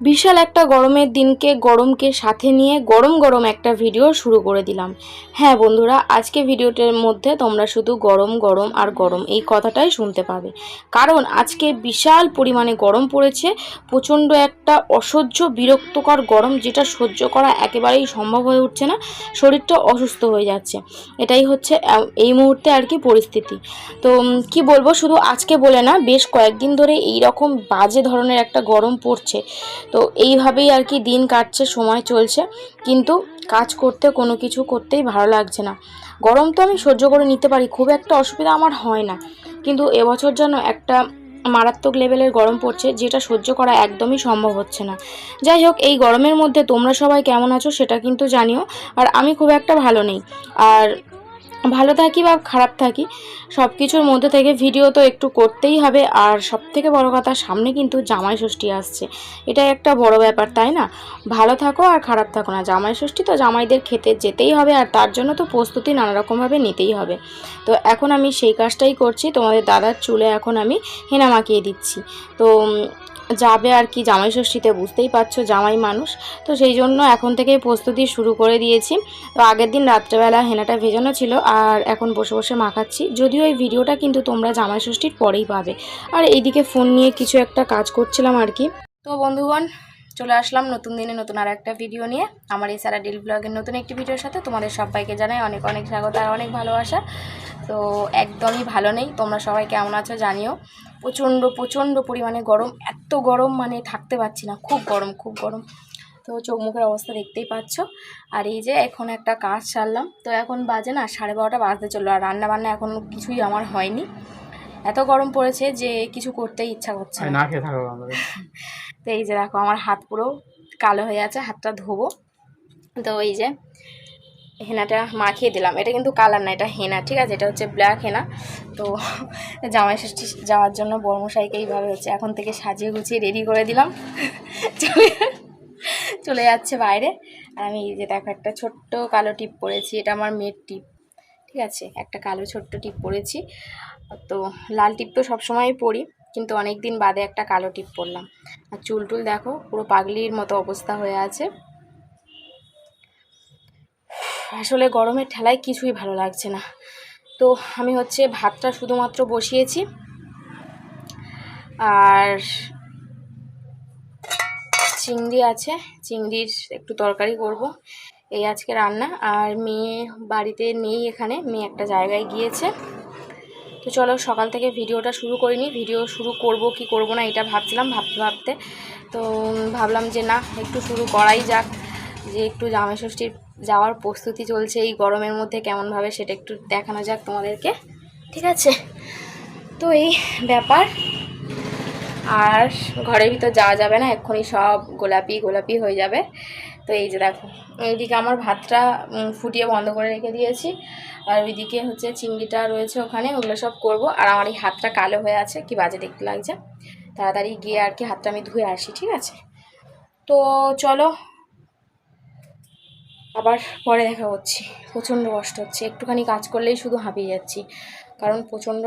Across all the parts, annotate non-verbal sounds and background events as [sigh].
বিশাল একটা গরমের দিনকে গরমকে সাথে নিয়ে গরম গরম একটা ভিডিও শুরু করে দিলাম। হ্যাঁ বন্ধুরা, আজকে ভিডিওটার মধ্যে তোমরা শুধু গরম গরম আর গরম এই কথাটাই শুনতে পাবে। কারণ আজকে বিশাল পরিমাণে গরম পড়েছে, প্রচণ্ড একটা অসহ্য, বিরক্তকর গরম যেটা সহ্য করা একেবারেই সম্ভব হয়ে উঠছে না, শরীরটা অসুস্থ হয়ে যাচ্ছে। এটাই হচ্ছে এই মুহূর্তে আর কি পরিস্থিতি। তো কি বলব, শুধু আজকে বলে না, বেশ কয়েকদিন ধরে এই রকম বাজে ধরনের একটা গরম পড়ছে। তো এইভাবেই আর কি দিন কাটছে, সময় চলছে। কিন্তু কাজ করতে, কোনো কিছু করতেই ভালো লাগছে না। গরম তো আমি সহ্য করে নিতে পারি, খুব একটা অসুবিধা আমার হয় না। কিন্তু এবছর যেন একটা মারাত্মক লেভেলের গরম পড়ছে, যেটা সহ্য করা একদমই সম্ভব হচ্ছে না। যাই হোক, এই গরমের মধ্যে তোমরা সবাই কেমন আছো সেটা কিন্তু জানিও, আর আমি খুব একটা ভালো নেই। আর ভালো থাকি বা খারাপ থাকি সব কিছুর মধ্যে থেকে ভিডিও তো একটু করতেই হবে। আর সব থেকে বড় কথা, সামনে কিন্তু জামাই ষষ্ঠী আসছে। এটা একটা বড় ব্যাপার, তাই না? ভালো থাকো আর খারাপ থাকো না। জামাই ষষ্ঠী তো জামাইদের খেতে যেতেই হবে আর তার জন্য তো প্রস্তুতি নানারকমভাবে নিতেই হবে। তো এখন আমি সেই কাজটাই করছি। তোমাদের দাদার চুলে এখন আমি হেনা মাখিয়ে দিচ্ছি। তো যাবে আর কি জামাই ষষ্ঠীতে, বুঝতেই পারছ, জামাই মানুষ। তো সেই জন্য এখন থেকেই প্রস্তুতি শুরু করে দিয়েছি। তো আগের দিন রাত্রেবেলা হেনাটা ভেজানো ছিল আর এখন বসে বসে মাখাচ্ছি। যদিও এই ভিডিওটা কিন্তু তোমরা জামাই ষষ্ঠীর পরেই পাবে। আর এইদিকে ফোন নিয়ে কিছু একটা কাজ করছিলাম আর কি। তো বন্ধুগণ, চলে আসলাম নতুন দিনে নতুন আর একটা ভিডিও নিয়ে। আমার এই সারা ডেলি ব্লগের নতুন একটি ভিডিওর সাথে তোমাদের সবাইকে জানাই অনেক অনেক স্বাগত আর অনেক ভালোবাসা। তো একদমই ভালো নেই। তোমরা সবাই কেমন আছো জানিও। প্রচণ্ড প্রচণ্ড পরিমাণে গরম। এত গরম মানে থাকতে পারছি না। খুব গরম খুব গরম। তো চোখ মুখের অবস্থা দেখতেই পাচ্ছ। আর এই যে এখন একটা কাজ সারলাম। তো এখন বাজে না সাড়ে বারোটা বাজতে চলল। আর রান্না বান্না এখন কিছুই আমার হয়নি। এত গরম পড়েছে যে কিছু করতেই ইচ্ছা করছে না। তো এই যে দেখো আমার হাত পুরো কালো হয়ে আছে হাতটা ধোবো। তো এই যে হেনাটা মাখিয়ে দিলাম। এটা কিন্তু কালার না, এটা হেনা, ঠিক আছে? এটা হচ্ছে ব্ল্যাক হেনা। তো জামাই ষষ্ঠী যাওয়ার জন্য বর্মশাইকে এইভাবে হচ্ছে এখন থেকে সাজিয়ে গুছিয়ে রেডি করে দিলাম। চলে চলে যাচ্ছে বাইরে। আর আমি এই যে দেখো, একটা ছোট্ট কালো টিপ পরেছি। এটা আমার মেয়ের টিপ, ঠিক আছে? একটা কালো ছোট্ট টিপ পরেছি। তো লাল টিপ তো সবসময়ই পরি, কিন্তু অনেক দিন বাদে একটা কালো টিপ পরলাম। আর চুল টুল দেখো, পুরো পাগলির মতো অবস্থা হয়ে আছে। আসলে গরমের ঠেলায় কিছুই ভালো লাগছে না। তো আমি হচ্ছে ভাতটা শুধুমাত্র বসিয়েছি। আর চিংড়ি আছে, চিংড়ির একটু তরকারি করব। এই আজকে রান্না। আর মেয়ে বাড়িতে নেই এখানে, মেয়ে একটা জায়গায় গিয়েছে। তো চলো সকাল থেকে ভিডিওটা শুরু করিনি। ভিডিও শুরু করব কি করব না এটা ভাবছিলাম, ভাবতে ভাবতে। তো ভাবলাম যে না, একটু শুরু করাই যাক। যে একটু জামাই ষষ্ঠীর যাওয়ার প্রস্তুতি চলছে এই গরমের মধ্যে কেমনভাবে সেটা একটু দেখানো যাক তোমাদেরকে। ঠিক আছে? তো এই ব্যাপার। আর ঘরের ভিতর যাওয়া যাবে না, এক্ষুনি সব গোলাপি গোলাপি হয়ে যাবে। তো এই যে দেখো, এইদিকে আমার ভাতটা ফুটিয়ে বন্ধ করে রেখে দিয়েছি। আর ওইদিকে হচ্ছে চিংড়িটা রয়েছে ওখানে, ওগুলো সব করব। আর আমার এই হাতটা কালো হয়ে আছে, কি বাজে দেখতে লাগছে। তাড়াতাড়ি গিয়ে আর কি হাতটা আমি ধুয়ে আসি, ঠিক আছে? তো চলো আবার পরে দেখা হচ্ছে, প্রচণ্ড কষ্ট হচ্ছে। একটুখানি কাজ করলেই শুধু হাঁপিয়ে যাচ্ছি। কারণ প্রচণ্ড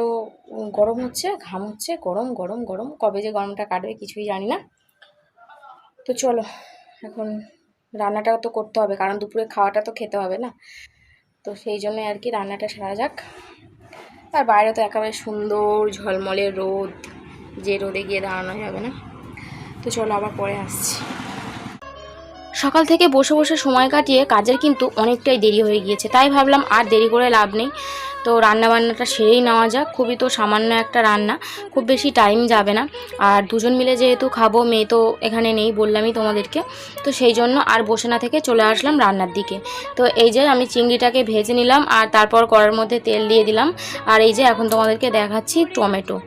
গরম হচ্ছে, ঘাম হচ্ছে, গরম গরম গরম। কবে যে গরমটা কাটবে কিছুই জানি না। তো চলো, এখন রান্নাটাও তো করতে হবে, কারণ দুপুরে খাওয়াটা তো খেতে হবে না। তো সেই জন্য আর কি রান্নাটা সারা যাক। আর বাইরে তো একেবারে সুন্দর ঝলমলে রোদ, যে রোদে গিয়ে দাঁড়ানো যাবে না। তো চলো আবার পরে আসছি। সকাল থেকে বসে বসে সময় কাটিয়ে কাজের কিন্তু অনেকটাই দেরি হয়ে গিয়েছে। তাই ভাবলাম আর দেরি করে লাভ নেই। তো রান্না বান্নাটা সেরেই নেওয়া যাক। খুবই তো সামান্য একটা রান্না। খুব বেশি টাইম যাবে না। আর দুজন মিলে যেহেতু খাব, মেয়ে তো এখানে নেই বললামই তোমাদেরকে। তো সেই জন্য আর বসে না থেকে চলে আসলাম রান্নার দিকে। তো এই যে আমি চিংড়িটাকে ভেজে নিলাম আর তারপর কড়ার মধ্যে তেল দিয়ে দিলাম। আর এই যে এখন তোমাদেরকে দেখাচ্ছি টমেটো।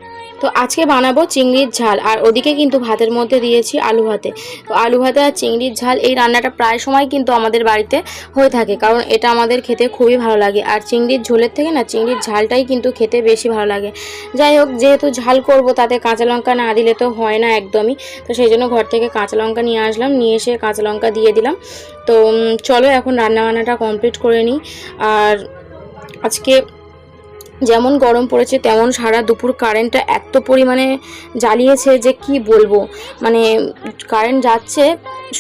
তো আজকে বানাবো চিংড়ির ঝাল, আর ওদিকে কিন্তু ভাতের মধ্যে দিয়েছি আলু ভাতে। তো আলু ভাতে আর চিংড়ির ঝাল এই রান্নাটা প্রায় সময় কিন্তু আমাদের বাড়িতে হয়ে থাকে, কারণ এটা আমাদের খেতে খুবই ভালো লাগে। আর চিংড়ির ঝোলের থেকে না, চিংড়ির ঝালটাই কিন্তু খেতে বেশি ভালো লাগে। যাই হোক, যেহেতু ঝাল করব, তাতে কাঁচা লঙ্কা না দিলে তো হয় না একদমই। তো সেই জন্য ঘর থেকে কাঁচা লঙ্কা নিয়ে আসলাম, নিয়ে এসে কাঁচা লঙ্কা দিয়ে দিলাম। তো চলো এখন রান্নাবান্নাটা কমপ্লিট করে নিই। আর আজকে যেমন গরম পড়েছে, তেমন সারা দুপুর কারেন্টটা এত পরিমাণে জ্বালিয়েছে যে কি বলব? মানে কারেন্ট যাচ্ছে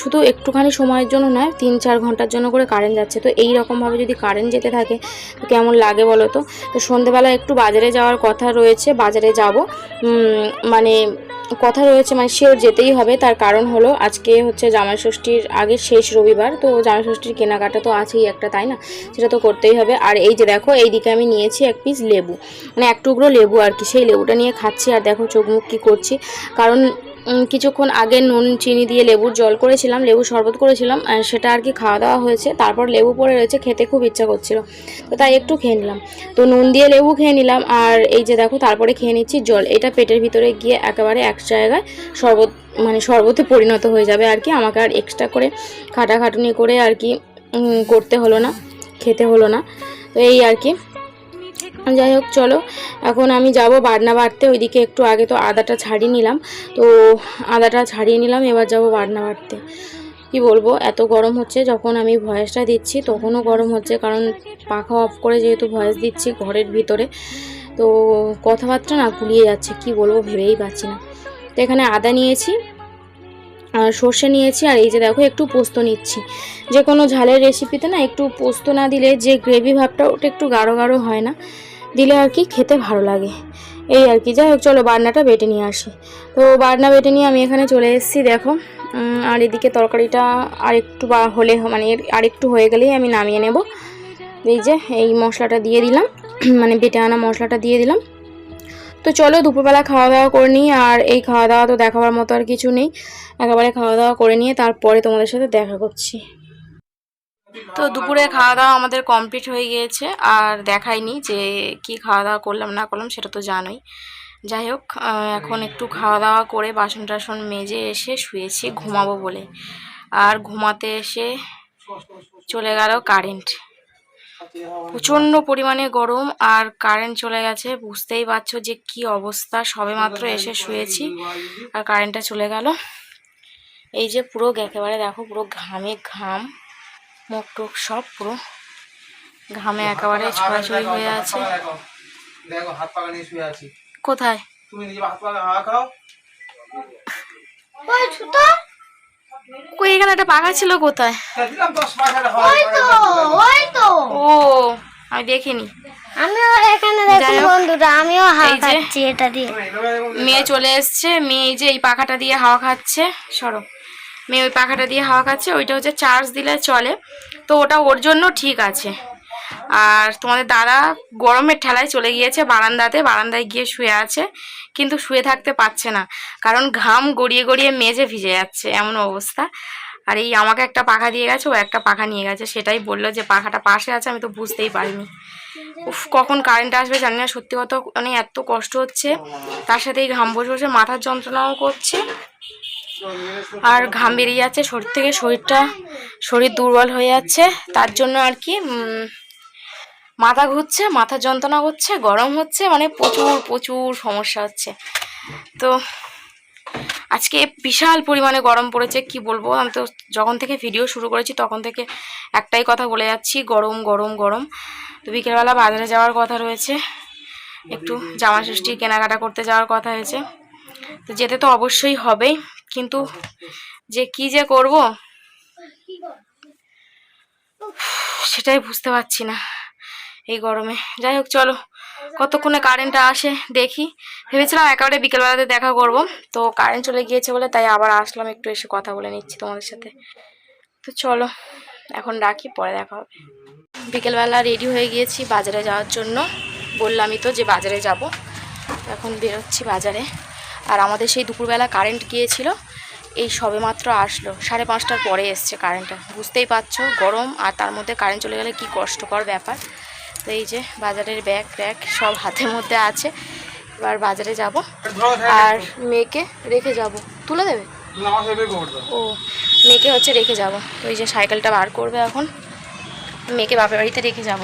শুধু একটুখানি সময়ের জন্য নয় তিন চার ঘণ্টার জন্য করে কারেন্ট যাচ্ছে। তো এই রকমভাবে যদি কারেন্ট যেতে থাকে, তো কেমন লাগে বলো তো? তো সন্ধেবেলা একটু বাজারে যাওয়ার কথা রয়েছে, বাজারে যাব। মানে কথা রয়েছে মানে সেও যেতেই হবে। তার কারণ হলো, আজকে হচ্ছে জামাই ষষ্ঠীর আগে শেষ রবিবার, তো জামাই ষষ্ঠীর কেনাকাটা তো আছেই একটা, তাই না? সেটা তো করতেই হবে। আর এই যে দেখো, এই দিকে আমি নিয়েছি এক পিস লেবু। মানে এক টুকরো লেবু আর কি, সেই লেবুটা নিয়ে খাচ্ছি। আর দেখো চোখ মুখ কী করছি। কারণ কিছুক্ষণ আগে নুন, চিনি দিয়ে লেবুর জল করেছিলাম, লেবু শরবত করেছিলাম সেটা আর কি খাওয়া দাওয়া হয়েছে। তারপর লেবু পড়ে রয়েছে, খেতে খুব ইচ্ছা করছিল। তো তাই একটু খেয়ে নিলাম। তো নুন দিয়ে লেবু খেয়ে নিলাম, আর এই যে দেখো, তারপরে খেয়ে নিচ্ছি জল। এটা পেটের ভিতরে গিয়ে একেবারে এক জায়গায় শরবত মানে শরবতে পরিণত হয়ে যাবে আর কি। আমাকে আর এক্সট্রা করে খাটাখাটুনি করে আর কি করতে হলো না, খেতে হলো না। তো এই আর কি। যাই হোক, চলো। এখন আমি যাব বাটনা বাটতে ওইদিকে একটু আগে তো আদাটা ছাড়িয়ে নিলাম। তো আদাটা ছাড়িয়ে নিলাম, এবার যাব বাটনা বাটতে কি বলব, এত গরম হচ্ছে, যখন আমি ভয়েসটা দিচ্ছি তখনও গরম হচ্ছে, কারণ পাখা অফ করে যেহেতু ভয়েস দিচ্ছি ঘরের ভিতরে। তো কথাবার্তা না গুলিয়ে যাচ্ছে, কি বলব ভেবেই পাচ্ছি না। তো এখানে আদা নিয়েছি, আর সর্ষে নিয়েছি, আর এই যে দেখো একটু পোস্ত নিচ্ছি। যে কোনো ঝালের রেসিপিতে না একটু পোস্ত না দিলে যে গ্রেভি ভাবটা ওটা একটু গাঢ় গাঢ় হয় না। দিলে আর কি খেতে ভালো লাগে। এই আর কি, যাই হোক, চলো বাটনাটা বেটে নিয়ে আসি। তো বাটনা বেটে নিয়ে আমি এখানে চলে এসেছি, দেখো। আর এদিকে তরকারিটা আর একটু বা হলে মানে আর একটু হয়ে গেলেই আমি নামিয়ে নেব। এই যে, এই মশলাটা দিয়ে দিলাম [clears throat] মানে বেটে আনা মশলাটা দিয়ে দিলাম। তো চলো, দুপুরবেলা খাওয়া দাওয়া করে নিই, আর এই খাওয়া দাওয়া তো দেখাবার মতো আর কিছু নেই। একেবারে খাওয়া দাওয়া করে নিয়ে তারপরে তোমাদের সাথে দেখা করছি। তো দুপুরে খাওয়া দাওয়া আমাদের কমপ্লিট হয়ে গিয়েছে, আর দেখাইনি যে কি খাওয়া দাওয়া করলাম, না করলাম, সেটা তো জানোই। যাই হোক এখন একটু খাওয়া দাওয়া করে বাসন টাসন মেজে এসে শুয়েছি, ঘুমাবো বলে। আর ঘুমাতে এসে চলে গেল কারেন্ট প্রচণ্ড পরিমাণে গরম, আর কারেন্ট চলে গেছে, বুঝতেই পারছ যে কি অবস্থা সবে মাত্র এসে শুয়েছি, আর কারেন্টটা চলে গেল। এই যে পুরো একেবারে দেখো, পুরো ঘামে ঘাম। মুখ টুক সব পুরো ঘামে একেবারে ছড়াছড়ি হয়ে আছে। দেখো দেখো হাত পাকা নিয়ে শুয়ে আছি। কোথায়? তুমি নিজে হাত পাকা হাওয়া খাও কই এখানে একটা পাখা ছিল কোথায়? ওই তো ও আমি দেখিনি। আমিও এখানে দেখুন বন্ধুরা আমিও এই হাওয়া খাচ্ছি এটা দিয়ে। মেয়ে চলে এসছে মেয়ে এই যে এই পাখাটা দিয়ে হাওয়া খাচ্ছে। সরো। মেয়ে ওই পাখাটা দিয়ে হাওয়া খাচ্ছে, ওইটা হচ্ছে চার্জ দিলে চলে। তো ওটা ওর জন্য ঠিক আছে। আর তোমাদের দাদা গরমের ঠেলায় চলে গিয়েছে বারান্দাতে, বারান্দায় গিয়ে শুয়ে আছে, কিন্তু শুয়ে থাকতে পারছে না। কারণ ঘাম গড়িয়ে গড়িয়ে মেজে ভিজে যাচ্ছে, এমন অবস্থা। আর এই আমাকে একটা পাখা দিয়ে গেছে, ও একটা পাখা নিয়ে গেছে, সেটাই বলল যে পাখাটা পাশে আছে, আমি তো বুঝতেই পারিনি। উফ, কখন কারেন্ট আসবে জানি না, সত্যি কথা মানে এত কষ্ট হচ্ছে। তার সাথে এই ঘাম বসে বসে মাথার যন্ত্রণাও করছে। আর ঘাম বেরিয়ে যাচ্ছে, শরীর থেকে শরীরটা, শরীর দুর্বল হয়ে যাচ্ছে। তার জন্য আর কি মাথা ঘুরছে, মাথা যন্ত্রণা করছে, গরম হচ্ছে মানে প্রচুর প্রচুর সমস্যা হচ্ছে। তো আজকে বিশাল পরিমাণে গরম পড়েছে, কি বলব? আমি তো যখন থেকে ভিডিও শুরু করেছি, তখন থেকে একটাই কথা বলে যাচ্ছি, গরম গরম গরম। তো বিকেলবেলা বাজারে যাওয়ার কথা রয়েছে, একটু জামা ষষ্ঠী কেনাকাটা করতে যাওয়ার কথা হয়েছে তো যেতে তো অবশ্যই হবেই। কিন্তু যে কি যে করব? সেটাই বুঝতে পারছি না এই গরমে। যাই হোক চলো। কতক্ষণে কারেন্টটা আসে দেখি। ভেবেছিলাম একেবারে বিকেলবেলাতে দেখা করব। তো কারেন্ট চলে গিয়েছে বলে তাই আবার আসলাম একটু এসে কথা বলে নিচ্ছি তোমাদের সাথে। তো চলো এখন রাখি পরে দেখা হবে। বিকেলবেলা রেডি হয়ে গিয়েছি বাজারে যাওয়ার জন্য। বললামই তো যে বাজারে যাব। এখন বেরোচ্ছি বাজারে। আর আমাদের সেই দুপুরবেলা কারেন্ট গিয়েছিল, এই সবে মাত্র আসলো। সাড়ে পাঁচটার পরে এসছে কারেন্টটা বুঝতেই পারছ, গরম আর তার মধ্যে কারেন্ট চলে গেলে কি কষ্টকর ব্যাপার। তো এই যে বাজারের ব্যাগ ব্যাগ সব হাতের মধ্যে আছে। এবার বাজারে যাব আর মেয়েকে রেখে যাব। তুলে দেবে? ও, মেয়েকে হচ্ছে রেখে যাব। এই যে সাইকেলটা বার করবে এখন। মেয়েকে বাপের বাড়িতে রেখে যাব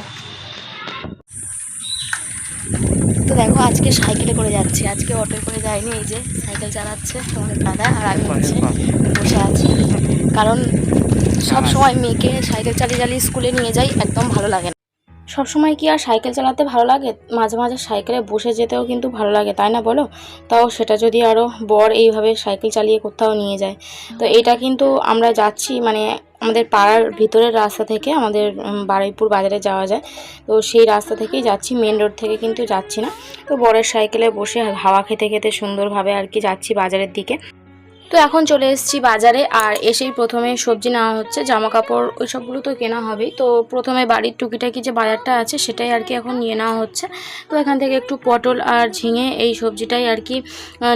তো দেখো আজকে সাইকেলে করে যাচ্ছি। আজকে অটো করে যায়নি এই যে সাইকেল চালাচ্ছে তোমাদের দাদা আর আমি হচ্ছে বসে আছি। কারণ সব সময় মেয়েকে সাইকেল চালিয়ে চালিয়ে স্কুলে নিয়ে যাই একদম ভালো লাগে না। সবসময় কি আর সাইকেল চালাতে ভালো লাগে? মাঝে মাঝে সাইকেলে বসে যেতেও কিন্তু ভালো লাগে, তাই না বলো? তাও সেটা যদি আরও বর এইভাবে সাইকেল চালিয়ে কোথাও নিয়ে যায়। তো এটা কিন্তু আমরা যাচ্ছি মানে আমাদের পাড়ার ভিতরের রাস্তা থেকে আমাদের বারুইপুর বাজারে যাওয়া যায়। তো সেই রাস্তা থেকেই যাচ্ছি, মেন রোড থেকে কিন্তু যাচ্ছি না। তো বরের সাইকেলে বসে হাওয়া খেতে খেতে সুন্দরভাবে আর কি যাচ্ছি বাজারের দিকে। তো এখন চলে এসেছি বাজারে, আর এসেই প্রথমে সবজি নেওয়া হচ্ছে জামা কাপড় ওই সবগুলো তো কেনা হবেই তো প্রথমে বাড়ির টুকিটাকি যে বাজারটা আছে, সেটাই আর কি এখন নিয়ে নেওয়া হচ্ছে। তো এখান থেকে একটু পটল আর ঝিঙে এই সবজিটাই আর কি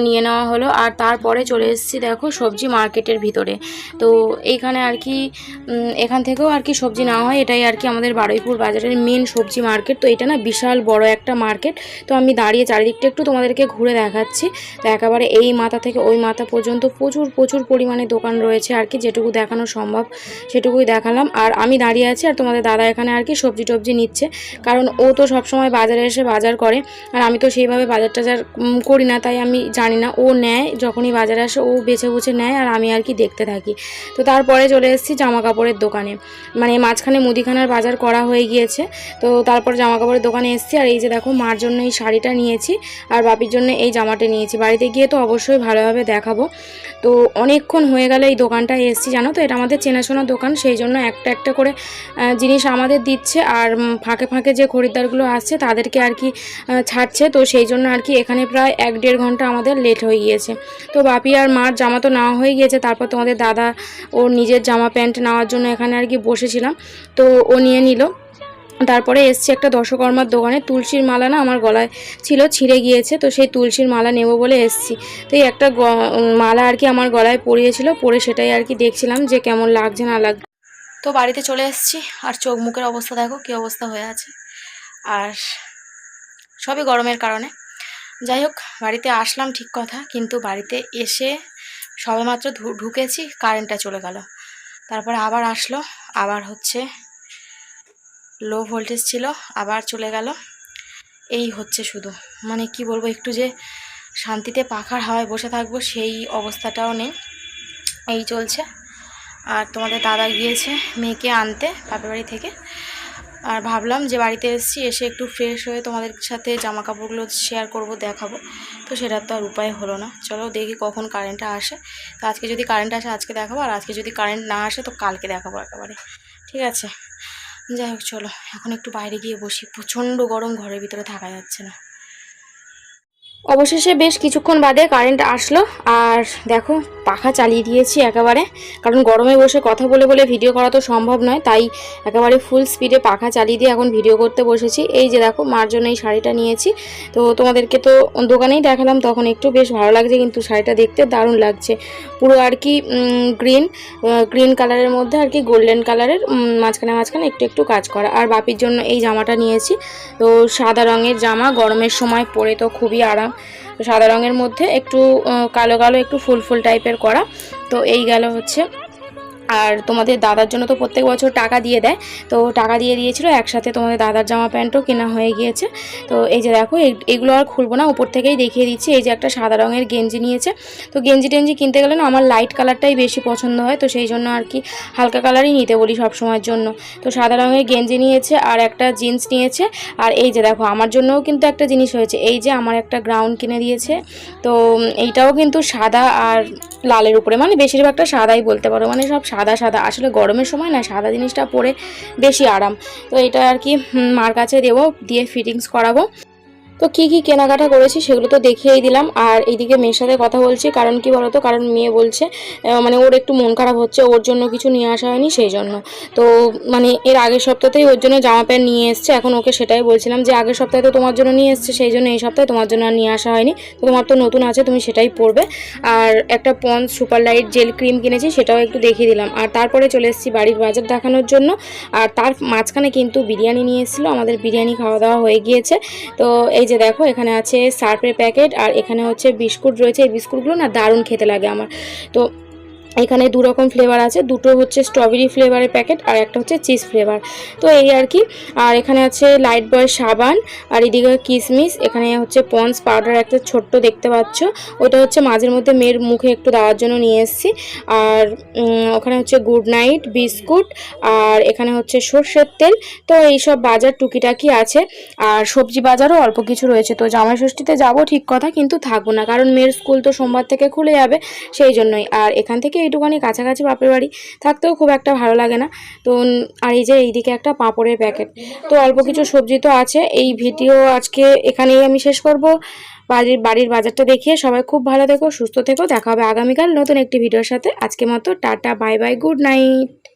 নিয়ে নেওয়া হলো। আর তারপরে চলে এসেছি দেখো সবজি মার্কেটের ভিতরে। তো এইখানে আর কি এখান থেকেও আর কি সবজি নেওয়া হয়। এটাই আর কি আমাদের বারুইপুর বাজারের মেন সবজি মার্কেট তো এটা না বিশাল বড় একটা মার্কেট তো আমি দাঁড়িয়ে চারিদিকটা একটু তোমাদেরকে ঘুরে দেখাচ্ছি। তো একেবারে এই মাথা থেকে ওই মাথা পর্যন্ত প্রচুর প্রচুর পরিমাণে দোকান রয়েছে আর কি, যেটুকু দেখানো সম্ভব, সেটুকুই দেখালাম। আর আমি দাঁড়িয়ে আছি আর তোমাদের দাদা এখানে আর কি সবজি টবজি নিচ্ছে, কারণ ও তো সবসময় বাজারে এসে বাজার করে, আর আমি তো সেইভাবে বাজার টাজার করি না, তাই আমি জানি না। ও নেয়, যখনই বাজারে আসে, ও বেছে বুছে নেয়, আর আমি আর কি দেখতে থাকি। তো তারপরে চলে এসেছি জামা কাপড়ের দোকানে। মানে মাঝখানে মুদিখানার বাজার করা হয়ে গিয়েছে, তো তারপর জামা কাপড়ের দোকানে এসেছি, আর এই যে দেখো, মার জন্য এই শাড়িটা নিয়েছি, আর বাপির জন্য এই জামাটা নিয়েছি। বাড়িতে গিয়ে তো অবশ্যই ভালোভাবে দেখাবো। তো অনেকক্ষণ হয়ে গেলে এই দোকানটায় এসেছি, জানো তো? এটা আমাদের চেনাশোনা দোকান, সেই জন্য একটা একটা করে জিনিস আমাদের দিচ্ছে আর ফাঁকে ফাঁকে যে খরিদ্দারগুলো আসছে তাদেরকে আর কি ছাড়ছে। তো সেই জন্য আর কি এখানে প্রায় এক দেড় ঘণ্টা আমাদের লেট হয়ে গিয়েছে। তো বাপি আর মার জামা তো নেওয়া হয়ে গিয়েছে, তারপর তোমাদের দাদা ওর নিজের জামা প্যান্ট নেওয়ার জন্য এখানে আর কি বসেছিলাম। তো ও নিয়ে নিল। তারপরে এসছি একটা দশকর্মার দোকানে। তুলসীর মালা না আমার গলায় ছিল, ছিঁড়ে গিয়েছে, তো সেই তুলসীর মালা নেব বলে এসছি। তো এই একটা মালা আর কি আমার গলায় পরিয়েছিল পরে সেটাই আর কি দেখছিলাম যে কেমন লাগছে, না লাগছে। তো বাড়িতে চলে এসেছি, আর চোখ মুখের অবস্থা দেখো কী অবস্থা হয়ে আছে। আর সবই গরমের কারণে। যাই হোক, বাড়িতে আসলাম ঠিক কথা, কিন্তু বাড়িতে এসে সবেমাত্র ঢুকেছি কারেন্টটা চলে গেল। তারপরে আবার আসলো, আবার হচ্ছে লো ভোল্টেজ ছিল, আবার চলে গেল। এই হচ্ছে শুধু। মানে কি বলব, একটু যে শান্তিতে পাখার হাওয়ায় বসে থাকব সেই অবস্থাটাও নেই। এই চলছে। আর তোমাদের দাদা গিয়েছে মেয়েকে আনতে বাপের বাড়ি থেকে। আর ভাবলাম যে বাড়িতে এসেছি, এসে একটু ফ্রেশ হয়ে তোমাদের সাথে জামা কাপড়গুলো শেয়ার করব, দেখাবো। তো সেটার তো আর উপায় হলো না। চলো দেখি কখন কারেন্টটা আসে। তো আজকে যদি কারেন্ট আসে, আজকে দেখাবো। আর আজকে যদি কারেন্ট না আসে, তো কালকে দেখাবো একেবারে। ঠিক আছে? যাই হোক, চলো। এখন একটু বাইরে গিয়ে বসি। প্রচণ্ড গরম ঘরের ভিতরে থাকা যাচ্ছে না। অবশেষে বেশ কিছুক্ষণ বাদে কারেন্ট আসলো। আর দেখো, পাখা চালিয়ে দিয়েছি একেবারে। কারণ গরমে বসে কথা বলে বলে ভিডিও করা তো সম্ভব নয়, তাই একেবারে ফুল স্পিডে পাখা চালিয়ে দিয়ে এখন ভিডিও করতে বসেছি। এই যে দেখো, মার জন্য এই শাড়িটা নিয়েছি। তো তোমাদেরকে তো দোকানেই দেখালাম, তখন একটু বেশ ভালো লাগছে, কিন্তু শাড়িটা দেখতে দারুণ লাগছে। পুরো আর কি গ্রিন গ্রিন কালারের মধ্যে আর কি গোল্ডেন কালারের মাঝখানে মাঝখানে একটু একটু কাজ করা। আর বাপির জন্য এই জামাটা নিয়েছি। তো সাদা রঙের জামা, গরমের সময় পরে তো খুবই আরাম। সাদা রঙের মধ্যে একটু কালো কালো একটু ফুল ফুল টাইপের করা। তো এই গেল হচ্ছে আর তোমাদের দাদার জন্য তো প্রত্যেক বছর টাকা দিয়ে দেয়। তো টাকা দিয়ে দিয়েছিল, একসাথে তোমাদের দাদার জামা প্যান্টও কেনা হয়ে গিয়েছে। তো এই যে দেখো এগুলো আর খুলবো না, উপর থেকেই দেখিয়ে দিচ্ছি। এই যে একটা সাদা রঙের গেঞ্জি নিয়েছে। তো গেঞ্জি টেঞ্জি কিনতে গেলে না, আমার লাইট কালারটাই বেশি পছন্দ হয়। তো সেই জন্য আর কি হালকা কালারই নিতে বলি সব সময়ের জন্য। তো সাদা রঙের গেঞ্জি নিয়েছে আর একটা জিন্স নিয়েছে। আর এই যে দেখো, আমার জন্যও কিন্তু একটা জিনিস হয়েছে। এই যে আমার একটা গ্রাউন্ড কিনে দিয়েছে। তো এইটাও কিন্তু সাদা আর লালের উপরে মানে বেশিরভাগটা সাদাই বলতে পারো। মানে সব সাদা সাদা। আসলে গরমের সময় না সাদা জিনিসটা পরে বেশি আরাম। তো এটা আর কি মার কাছে দেবো, দিয়ে ফিটিংস করাবো। তো কি কি কেনাকাটা করেছি সেগুলো তো দেখিয়েই দিলাম। আর এইদিকে মেয়ের সাথে কথা বলছি, কারণ কি বলতো? কারণ মেয়ে বলছে মানে ওর একটু মন খারাপ হচ্ছে, ওর জন্য কিছু নিয়ে আসা হয়নি সেই জন্য। তো মানে এর আগের সপ্তাহতেই ওর জন্য জামা প্যান্ট নিয়ে এসছে, এখন ওকে সেটাই বলছিলাম যে আগের সপ্তাহে তো তোমার জন্য নিয়ে এসছে, সেই জন্য এই সপ্তাহে তোমার জন্য আর নিয়ে আসা হয়নি। তো তোমার তো নতুন আছে, তুমি সেটাই পরবে। আর একটা Pond's super light gel cream কিনেছি, সেটাও একটু দেখিয়ে দিলাম। আর তারপরে চলে এসেছি বাড়ির বাজার দেখানোর জন্য। আর তার মাঝখানে কিন্তু বিরিয়ানি নিয়ে এসেছিল, আমাদের বিরিয়ানি খাওয়া দাওয়া হয়ে গিয়েছে। তো এই যে দেখো, এখানে আছে সার্ফের প্যাকেট আর এখানে হচ্ছে বিস্কুট রয়েছে। এই বিস্কুটগুলো না দারুণ খেতে লাগে আমার। তো এখানে দু রকম ফ্লেভার আছে। দুটো হচ্ছে স্ট্রবেরি ফ্লেভারের প্যাকেট আর একটা হচ্ছে চিজ ফ্লেভার তো এই আর কি। আর এখানে আছে লাইট বয় সাবান আর এদিকে কিসমিস। এখানে হচ্ছে পন্স পাউডার একটা ছোট্ট দেখতে পাচ্ছ। ওটা হচ্ছে মাঝের মধ্যে মেয়ের মুখে একটু দেওয়ার জন্য নিয়ে এসেছি। আর ওখানে হচ্ছে গুড নাইট বিস্কুট আর এখানে হচ্ছে সর্ষের তেল। তো এইসব বাজার টুকিটাকি আছে। আর সবজি বাজারও অল্প কিছু রয়েছে। তো জামাই ষষ্ঠীতে যাব ঠিক কথা, কিন্তু থাকব না। কারণ মেয়ের স্কুল তো সোমবার থেকে খুলে যাবে, সেই জন্যই। আর এখান থেকে এইটুখানি কাছাকাছি বাপের বাড়ি, থাকতেও খুব একটা ভালো লাগে না। তো আর এই যে এইদিকে একটা পাঁপড়ের প্যাকেট তো অল্প কিছু সবজি তো আছে, এই ভিডিও আজকে এখানেই আমি শেষ করব। বাড়ির বাড়ির বাজারটা দেখিয়ে সবাই খুব ভালো থেকো, সুস্থ থেকো, দেখা হবে আগামীকাল নতুন একটি ভিডিওর সাথে। আজকে মতো tata, bye bye, good night.